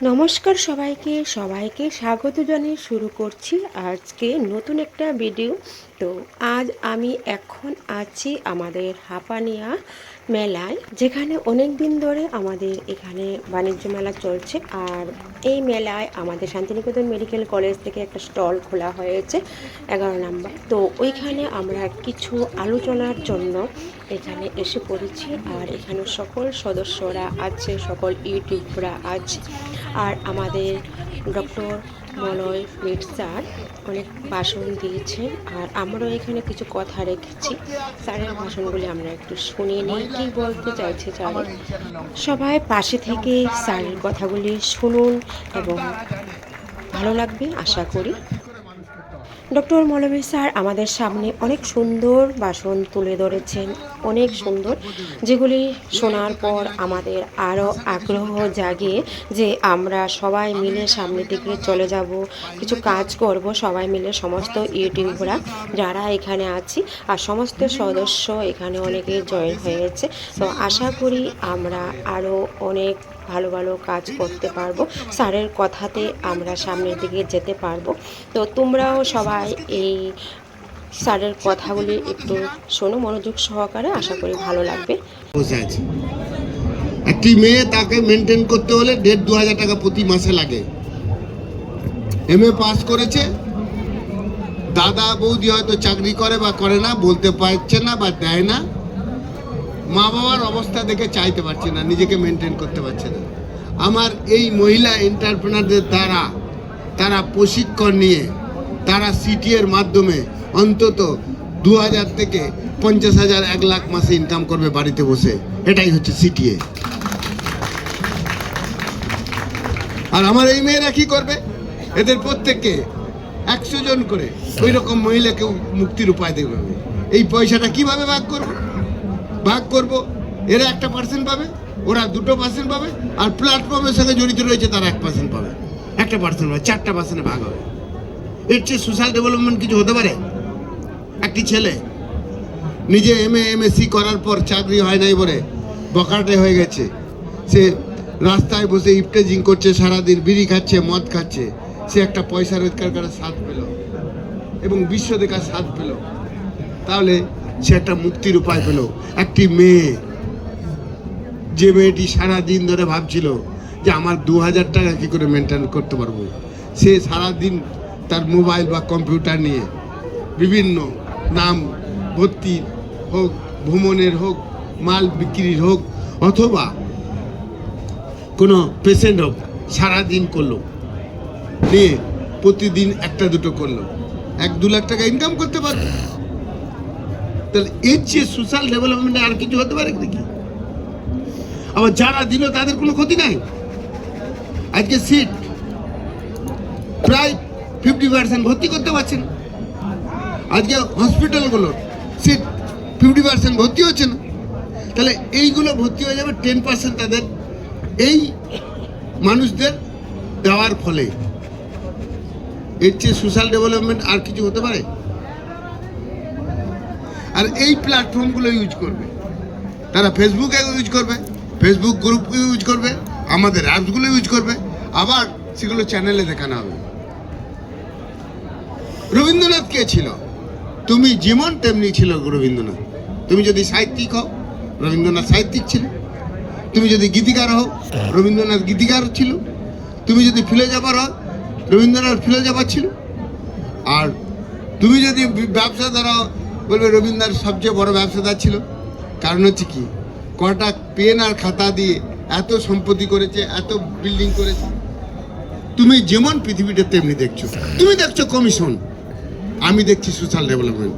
নমস্কার সবাইকে সবাইকে স্বাগত জানিয়ে শুরু করছি আজকে নতুন একটা ভিডিও তো আজ আমি এখন আছি আমাদের হাপানিয়া মেলায়, যেখানে অনেক দিন ধরে আমাদের এখানে বাণিজ্য মেলা চলছে। আর এই মেলায় আমাদের শান্তিনিকেতন মেডিকেল কলেজ থেকে একটা স্টল খোলা হয়েছে এগারো নাম্বার। তো ওইখানে আমরা কিছু আলোচনার জন্য এখানে এসে পড়েছি, আর এখানে সকল সদস্যরা আছে, সকল ইউটিউবরা আছে। আর আমাদের ডক্টর মলয় মিট স্যার অনেক ভাষণ দিয়েছে। আর আমরাও এখানে কিছু কথা রেখেছি। স্যারের ভাষণগুলি আমরা একটু শুনিয়ে নিই। কী বলতে চাইছে স্যার? সবাই পাশে থেকে স্যারের কথাগুলি শুনুন এবং ভালো লাগবে, আশা করি। ডক্টর মৌলভী স্যার আমাদের সামনে অনেক সুন্দর বাসন তুলে ধরেছেন, অনেক সুন্দর, যেগুলি শোনার পর আমাদের আরও আগ্রহ জাগে যে আমরা সবাই মিলে সামনে দিকে চলে যাব, কিছু কাজ করব, সবাই মিলে সমস্ত ইউটিউবরা যারা এখানে আছি আর সমস্ত সদস্য এখানে অনেকে জয়েন হয়েছে। তো আশা করি আমরা আরও অনেক ভালো ভালো কাজ করতে পারব। স্যারের কথাতে আমরা সামনের দিকে যেতে পারব। তো তোমরাও সবাই এই স্যারের কথাগুলি একটু শোনো, মনোযোগ সহকারে। আশা করি ভালো লাগবে। একটি মেয়ে তাকে মেনটেন করতে হলে দেড় দু হাজার টাকা প্রতি মাসে লাগে। এম এ পাস করেছে। দাদা বৌদি হয়তো চাকরি করে বা করে না, বলতে পারছে না বা দেয় না। মা বাবার অবস্থা দেখে চাইতে পারছে না, নিজেকে মেনটেন করতে পারছে না। আমার এই মহিলা এন্টারপ্রেনারদের দ্বারা, তারা প্রশিক্ষণ নিয়ে, তারা সিটিএর মাধ্যমে অন্তত দু হাজার থেকে পঞ্চাশ হাজার, এক লাখ মাসে ইনকাম করবে বাড়িতে বসে। এটাই হচ্ছে সিটিএ আর আমার এই মেয়েরা কি করবে? এদের প্রত্যেককে একশো জন করে ওই রকম মহিলাকে মুক্তির উপায় দেবে। এই পয়সাটা কীভাবে ভাগ করব? ভাগ করব। এরা একটা পার্সেন্ট পাবে, ওরা দুটো পার্সেন্ট পাবে, আর প্ল্যাটফর্মের সঙ্গে জড়িত রয়েছে তারা এক পার্সেন্ট পাবে। একটা পার্সেন্ট পাবে, চারটা পার্সেন্টে ভাগ হবে। এর চেয়ে সোশ্যাল ডেভেলপমেন্ট কিছু হতে পারে? একটি ছেলে নিজে এম এ এমএসসি করার পর চাকরি হয় নাই বলে বকাটে হয়ে গেছে। সে রাস্তায় বসে ইফটেজিং করছে, সারাদিন বিড়ি খাচ্ছে, মদ খাচ্ছে। সে একটা পয়সা রোজগার করার স্বাদ পেল এবং বিশ্ব দেখার স্বাদ পেল। তাহলে সে একটা মুক্তির উপায় পেল। একটি মেয়ে। যে মেয়েটি সারা দিন ধরে ভাবছিল যে আমার দু হাজার টাকা কী করে মেনটেন করতে পারব। সে সারা দিন তার মোবাইল বা কম্পিউটার নিয়ে বিভিন্ন নাম, ভর্তি হোক, ভ্রমণের হোক, মাল বিক্রির হোক, অথবা কোনো পেশেন্ট হোক, সারাদিন করল। নিয়ে প্রতিদিন একটা দুটো করল। এক দু লাখ টাকা ইনকাম করতে পারবে। তাহলে এর চেয়ে সোশ্যাল ডেভেলপমেন্টে আর কিছু হতে পারে নাকি আবার যারা দিল তাদের কোনো ক্ষতি নাই? আজকে সিট প্রায় ফিফটি পার্সেন্ট ভর্তি করতে পারছেন। আজকে হসপিটালগুলোর সিট ফিফটি পার্সেন্ট ভর্তি হচ্ছে না। তাহলে এইগুলো ভর্তি হয়ে যাবে টেন পার্সেন্ট তাদের এই মানুষদের দেওয়ার ফলে। এর চেয়ে সোশ্যাল ডেভেলপমেন্ট আর কিছু হতে পারে? আর এই প্ল্যাটফর্মগুলো ইউজ করবে। তারা ফেসবুক ইউজ করবে ফেসবুক গ্রুপ ইউজ করবে, আমাদের অ্যাপসগুলো ইউজ করবে, আবার সেগুলো চ্যানেলে দেখানো হবে। রবীন্দ্রনাথ কে ছিল? তুমি যেমন তেমনি ছিল রবীন্দ্রনাথ। তুমি যদি সাহিত্যিক হও, রবীন্দ্রনাথ সাহিত্যিক ছিল। তুমি যদি গীতিকার হও, রবীন্দ্রনাথ গীতিকার ছিল। তুমি যদি ফিলোজাফার হও, রবীন্দ্রনাথ ফিলোজাফার ছিল। আর তুমি যদি ব্যবসাদার হও বলবে, রবীন্দ্রনাথ সবচেয়ে বড় ব্যবসাদার ছিল। কারণ হচ্ছে কি, কটা পেন আর খাতা দিয়ে এত সম্পত্তি করেছে, এত বিল্ডিং করেছে। তুমি যেমন পৃথিবীটা তেমনি দেখছ। তুমি দেখছ কমিশন আমি দেখছি সোশ্যাল ডেভেলপমেন্ট